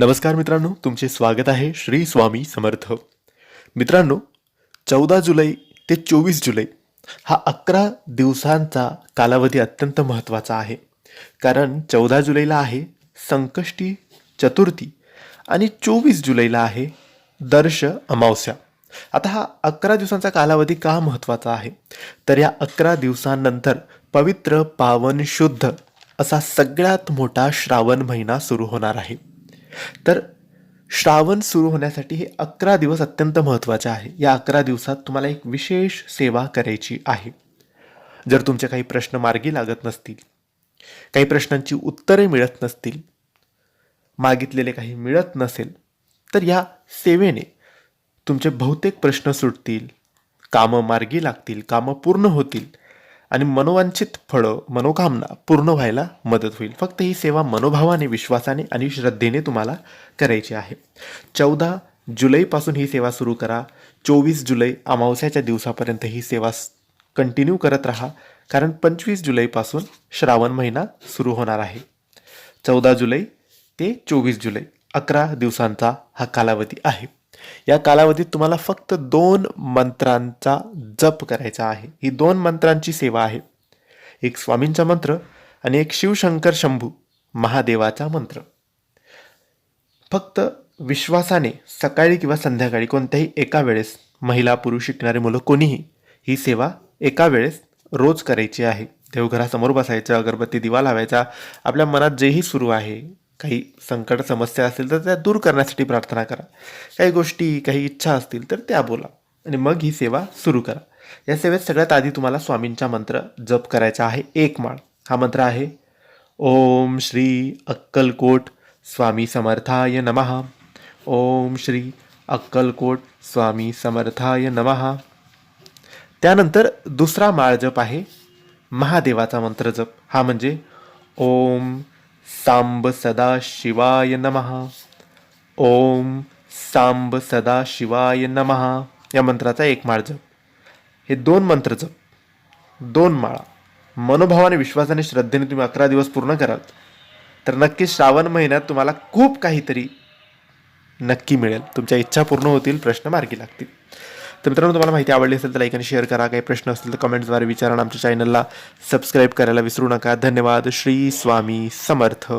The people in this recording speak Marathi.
नमस्कार मित्रांनो तुमचे स्वागत आहे श्री स्वामी समर्थ. मित्रांनो चौदा जुलै ते चोवीस जुलै हा अकरा दिवसांचा कालावधी अत्यंत महत्त्वाचा आहे. कारण चौदा जुलैला आहे संकष्टी चतुर्थी आणि चोवीस जुलैला आहे दर्श अमावस्या. आता हा अकरा दिवसांचा कालावधी का महत्त्वाचा आहे? तर या अकरा दिवसांनंतर पवित्र पावन शुद्ध असा सगळ्यात मोठा श्रावण महिना सुरू होणार आहे. तर श्रावण सुरू होण्यासाठी हे अकरा दिवस अत्यंत महत्त्वाचे आहे. या अकरा दिवसात तुम्हाला एक विशेष सेवा करायची आहे. जर तुमचे काही प्रश्न मार्गी लागत नसतील काही प्रश्नांची उत्तरे मिळत नसतील मागितलेले काही मिळत नसेल तर या सेवेने तुमचे बहुतेक प्रश्न सुटतील कामं मार्गी लागतील कामं पूर्ण होतील आणि मनोवांछित फळं मनोकामना पूर्ण व्हायला मदत होईल. फक्त ही सेवा मनोभावाने विश्वासाने आणि श्रद्धेने तुम्हाला करायची आहे. चौदा जुलैपासून ही सेवा सुरू करा. चोवीस जुलै अमावस्याच्या दिवसापर्यंत ही सेवा कंटिन्यू करत राहा. कारण पंचवीस जुलैपासून श्रावण महिना सुरू होणार आहे. चौदा जुलै ते चोवीस जुलै अकरा दिवसांचा हा कालावधी आहे. या कालावधीत तुम्हाला फक्त दोन मंत्रांचा जप करायचा आहे. ही दोन मंत्रांची सेवा आहे. एक स्वामींचा मंत्र आणि एक शिवशंकर शंभू महादेवाचा मंत्र. फक्त विश्वासाने सकाळी किंवा संध्याकाळी कोणत्याही एका वेळेस महिला पुरुष शिकणारे मुलं कोणीही ही सेवा एका वेळेस रोज करायची आहे. देवघरासमोर बसायचं अगरबत्ती दिवा लावायचा आपल्या मनात जेही सुरू आहे काही संकट समस्या असतील तर त्या दूर करण्यासाठी प्रार्थना करा. काही गोष्टी काही इच्छा असतील तर त्या बोला आणि मग ही सेवा सुरू करा. या सेवेत सगळ्यात आधी तुम्हाला स्वामींचा मंत्र जप करायचा आहे. एक माळ. हा मंत्र आहे ओम श्री अक्कलकोट स्वामी समर्थाय नमः. ओम श्री अक्कलकोट स्वामी समर्थाय नमः. त्यानंतर दुसरा माळ जप आहे महादेवाचा मंत्र जप. हा म्हणजे ओम सांब सदा शिवाय नमः. ओम सांब सदा शिवाय नमः. या मंत्राचा एक माळ जप. हे दोन मंत्र जप. दोन माळा. मनोभावाने विश्वासाने श्रद्धेने तुम्ही अकरा दिवस पूर्ण कराल. तर नक्की श्रावण महिन्यात तुम्हाला खूप काहीतरी नक्की मिळेल. तुमच्या इच्छा पूर्ण होतील प्रश्न मार्गी लागतील. तर मित्रांनो तुम्हाला माहिती आवडली असेल तर लाईक आणि शेअर करा. काही प्रश्न असतील तर कमेंट्सद्वारे विचारा आमच्या चॅनलला सबस्क्राईब करायला विसरू नका. धन्यवाद. श्री स्वामी समर्थ.